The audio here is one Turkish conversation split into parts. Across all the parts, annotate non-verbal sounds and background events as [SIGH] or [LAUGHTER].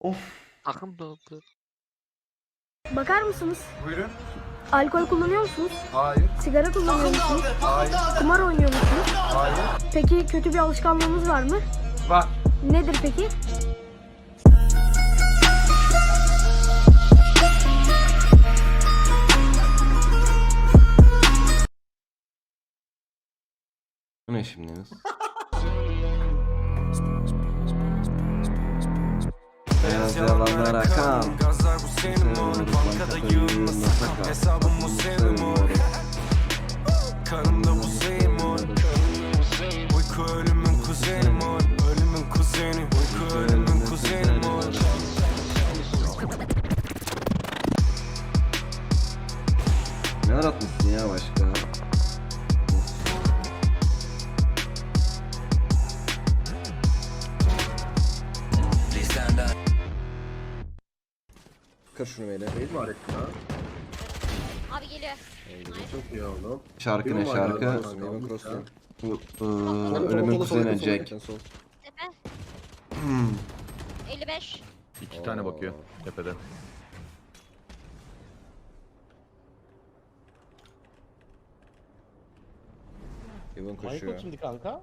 Of. Takım dağıldı. Bakar mısınız? Buyurun. Alkol kullanıyor musunuz? Hayır. Sigara kullanıyor musunuz? Hayır. Kumar oynuyor musunuz? Hayır. Peki kötü bir alışkanlığınız var mı? Var. Nedir peki? Bu ne şimdi? [LAUGHS] Beyaz yalanlara kan. Gazlar bu senin mor Bankada yığılma sakın Hesabım bu senin mor Kanımda bu senin Alettin ha? Abi geliyor. Çok iyi oğlum. Şarkı ne şarkı? ya? Bu, ıı, ölümün kuzeni Jack. Tepe. [CLEARS THROAT] Hmm. 55. İki tane bakıyor tepeden. Michael koşuyor. kimdi kanka?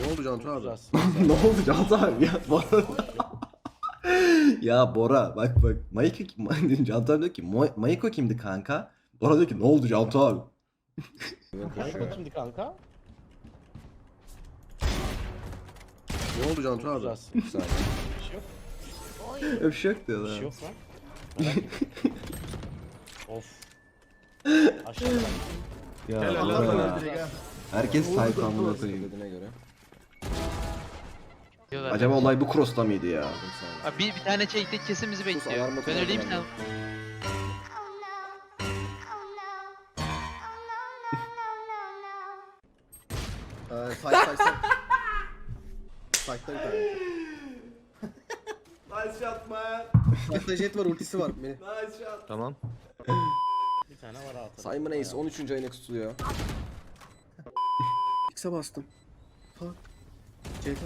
Ne oldu Cantu abi? [LAUGHS] Ne oldu Can abi ya. [LAUGHS] ya Bora bak bak Maiko kim? [LAUGHS] Can abi diyor ki "Mo- Maiko kimdi kanka? Bora diyor ki ne oldu Can abi? [LAUGHS] Kimdi kanka? Ne oldu Cantu abi? Biraz. Bir şey yok. Bir şey yok Bir şey yok lan. Merak etme. [LAUGHS] of. Aşağıda. Ya Helal lan. ya. Herkes type amına koyayım. Dediğine göre. Diyorlar. Acaba olay bu cross'ta mıydı ya? Abi bir, bir tane çekti kesin bizi bekliyor. alarmı Ben ben sen. de. [LAUGHS] Ee, say say say. Sayta bir tane. Nice shot man. Sayta jet var ultisi var. Beni. Nice shot. Tamam. Bir tane var altında. Simon Ace 13. ayını tutuyor. X'e bastım. Fuck. Jet.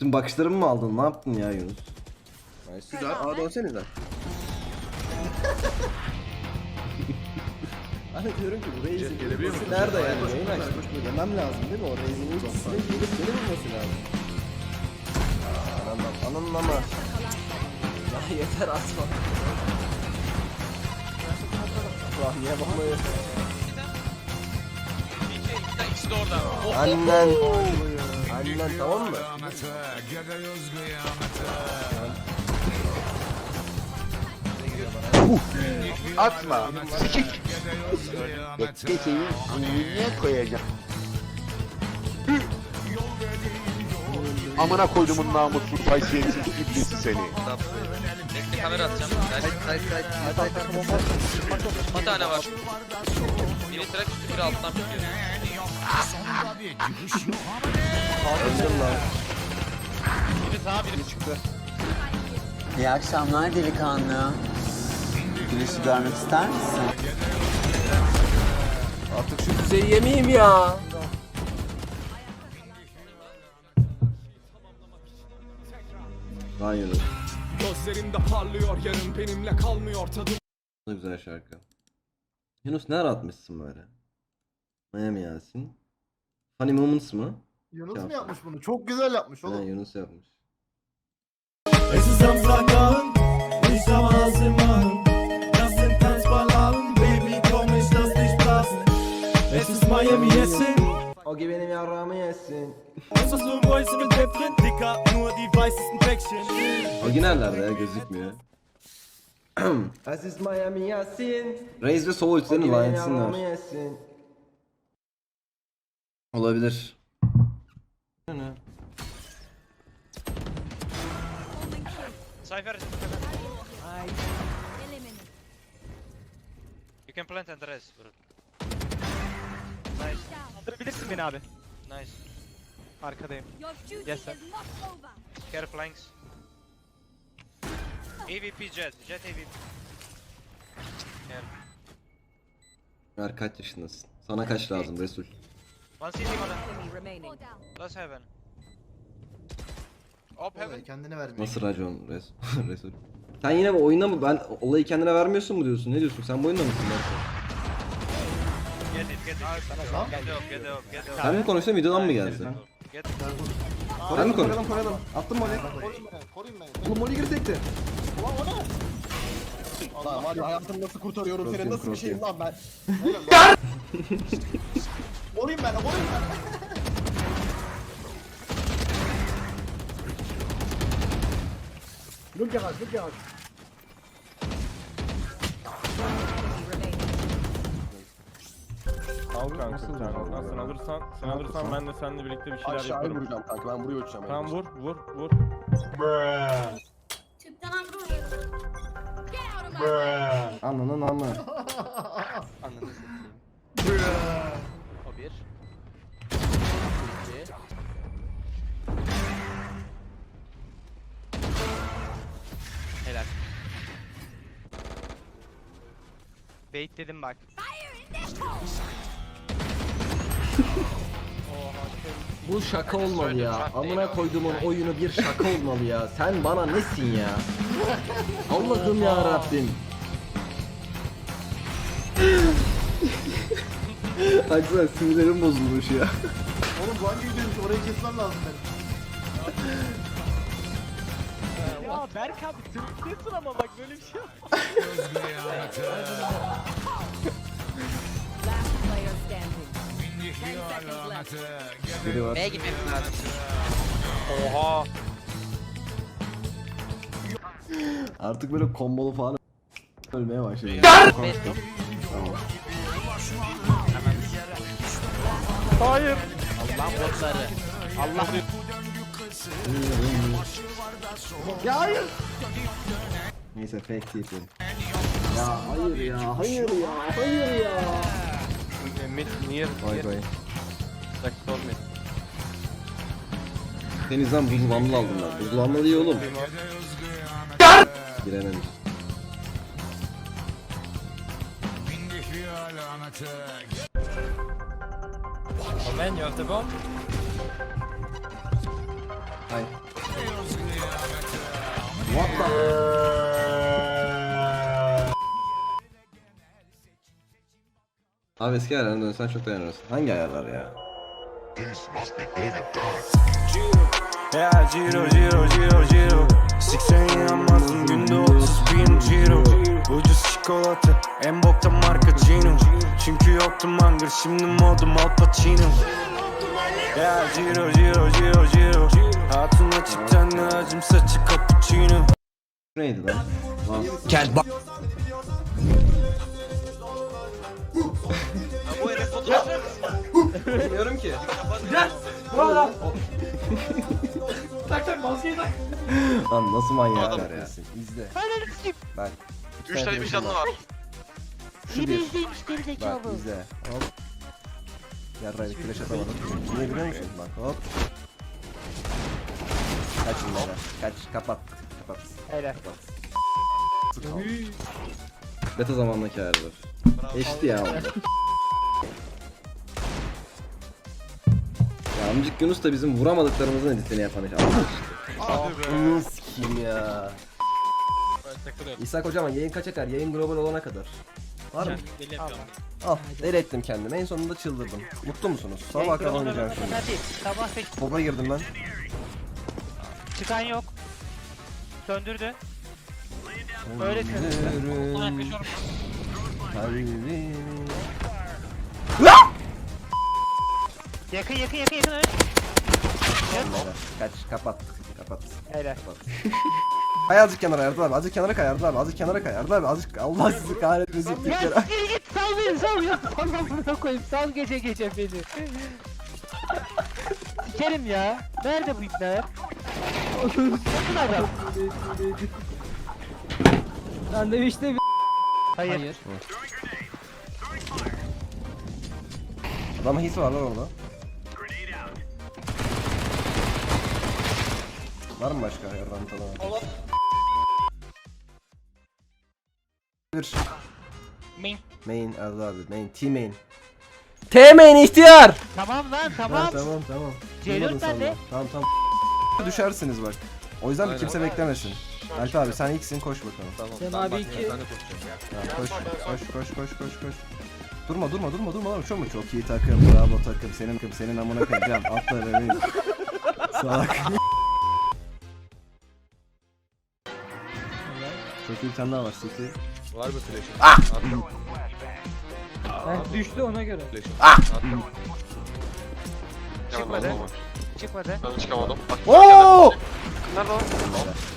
Bütün bakışlarımı mı aldın? Ne yaptın ya Yunus? Nice. Güzel. Aa dönsenize. [LAUGHS] Ben de diyorum ki bu Raze'in gelebiliyor ultisi mu? nerede yani? Yayın açmış. Demem lazım değil mi? O Raze'in ultisine gelip beni vurması lazım. Anam anam ama. Ya yeter atma. Ulan niye bombayı? Annen. Annen tamam mı? Atma. Sikik. Geceyi niye koyacağım? Amına koydumun namussuz haysiyetsiz iblisi seni. Bekle kamera atacağım. Bir tane var. Biri trak üstü biri alttan bitiyor. Öldüm lan. Sağa biri Çıktı. İyi akşamlar delikanlı. Güneşi görmek ister misin? Artık şu düzeyi yemeyeyim ya. Yunus. Gözlerimde parlıyor yarın benimle kalmıyor tadım Ne güzel şarkı. Yunus ne aratmışsın böyle? Miami Yasin. Funny Moments mı? Yunus mu mu yapmış bunu? Çok güzel yapmış Ha, Yunus yapmış. Miami Essen, O gibi benim yarrağımı yesin. das ist nur Mäuse mit Äpfeln, Dicker, nur die weißesten Päckchen. Originallerde ya gözükmüyor. [CLEARS THROAT] Aziz Miami Yasin. Raze ve Soul ultilerin Yarrağımı lanetsinler. yesin. Olabilir. Cypher. You can plant and res. bro. Nice. Kaldırabilirsin beni abi. Nice. Arkadayım. Your duty Yes, sir. is not over. Care flanks. AVP jet. Jet AVP. Ver kaç yaşındasın? Sana kaç lazım Resul? One CT one. Last heaven. Hop heaven. Kendine vermiyor. Nasıl racon Resul? [LAUGHS] Resul. Sen yine bu oyunda mı? Ben olayı kendine vermiyorsun mu diyorsun? Ne diyorsun? Sen bu oyunda mısın? Berkay? Get it, get it. Get up, get up, get up. Sen mi konuştun videodan mı geldi? Get Sen mi konuştun? Koyalım koyalım. Attım molly. Oğlum molly geri sekti. Lan var ya hayatımı nasıl kurtarıyorum seni nasıl bir şeyim lan ben. Koruyun beni koruyun beni. Look yavaş look yavaş. Al kanka bir tane. Al sen alırsan, sen alırsan ben de seninle birlikte bir şeyler Aşağıya yaparım. vuracağım kanka ben buraya uçacağım. Tamam vur, vur, vur. Tüpten android. Ananın anla. Ananı satayım. Bait dedim bak. Bu şaka olmalı ya. Amına koyduğumun oyunu bir şaka olmalı ya. Sen bana nesin ya? Allah'ım ya Rabbim. Haksana sinirlerim bozulmuş ya. Oğlum bu hangi videoymuş orayı kesmem lazım benim. Ya Berk abi Türkçesin ama bak böyle bir şey yok. [LAUGHS] Biri var. B'ye gitmemiz lazım. Oha. Artık böyle kombolu falan ölmeye başladı. Hayır. Allah'ın botları. Allah Neyse fake yapıyorum. Ya hayır ya, hayır ya, hayır ya. Mid near, Vay vay. Sector mid. Denizden buzlanlı aldım ben. Buzlanlı iyi oğlum. Girememiş. Oh man, you have the bomb? Hay. What the? Abi eski ayarlarına dönsen çok dayanırsın. Hangi ayarlar ya? Ya Ciro Ciro Ciro Ciro Siksen yanmazdım günde 30 bin Ciro Ucuz çikolata en bokta marka Cino Çünkü yoktum hunger şimdi modum Al Pacino Ya Ciro Ciro Neydi lan? Lan. Gel bak Bu herif fotoğraf Bilmiyorum ki. Lan nasıl manyaklar ya? İzle. Bak. 3 tane bir canlı var. Şu bir. Bak izle. Hop. Yarrayı flash atamadım. Niye biliyor musun? Bak hop. Kaç bunlara. Kaç. Kapat. Kapat. Helal. Kapat. Beta zamandaki ayarlar. Eşti ya. ya amcık Yunus da bizim vuramadıklarımızın editini yapan iş. Hadi be. Sikeyim ya. İshak hocam yayın kaça kadar? Yayın global olana kadar. Var mı? Al, deli ettim kendimi. En sonunda çıldırdım. Mutlu musunuz? Sabah kadar oynayacağım şimdi. Sabah 8 Topa girdim ben. çıkan yok. Söndürdü. Öyle Söndürün kalbimi. Yakın yakın yakın yakın öyle. Onlara. Kaç, kapat. Kapat. Helal. Hay azıcık kenara yardım abi. Azıcık kenara kay yardım abi. Azıcık kenara kay yardım abi. Azıcık Allah sizi kahretmesin. Bir kere. siktir git sal beni sal ya. Allah'ına koyayım sal gece gece beni. Sikerim ya. Nerede bu ipler? Lan demiştim. Hayır. Hayır. Adamın hisi var lan orada. Var mı başka yardım falan? 1 Main. Main Erdal abi main T main T main ihtiyar Tamam lan Ha, tamam. tamam tamam C4 Duymadın sen nerede? de. Tamam tamam Düşersiniz bak O yüzden de kimse beklemesin Alp abi sen ilksin koş bakalım Tamam. Sen abi iki- Ben de koşacağım ya. Ya koş koş koş koş koş koş Durma durma durma durma oğlum çok mu çok iyi takım bravo takım senin takım senin amına koyacağım atla bebeğim Salak Çok iyi bir tane daha var City Var mı flash'ın? Ah! Düştü ona göre. Flash'ın. Attım. Çıkmadı. Çıkmadı. Ben çıkamadım. Bak, Oo! Nerede o?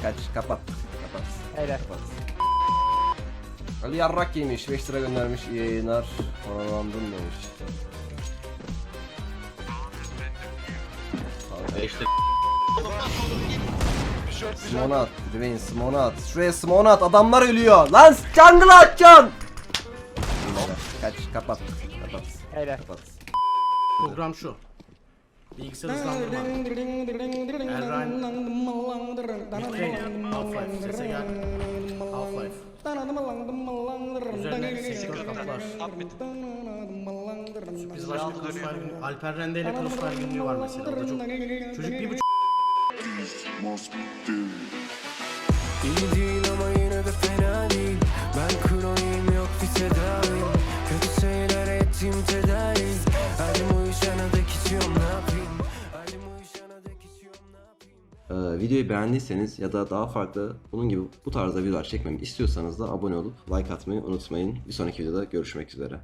Kaç kapat kapat Helal. kapat Ali yarrak yemiş 5 lira göndermiş iyi yayınlar Paralandım demiş Simona at, Dwayne Simona at. Şuraya Simona at, adamlar ölüyor. Lan jungle atacaksın. Kaç, kapat, kapat, Helal. kapat. Program şu. Bilgisayar hızlandırma. Bitrain. Half-Life. Sese. Half-Life. Üzerine sektör kapılar. Sürpriz başka Crossfire günlüğü. Alper Rende ile Crossfire günlüğü var mesela. O da çok... Çocuk bir buçuk İyi videoyu beğendiyseniz ya da daha farklı bunun gibi bu tarzda videolar çekmemi istiyorsanız da abone olup like atmayı unutmayın. Bir sonraki videoda görüşmek üzere.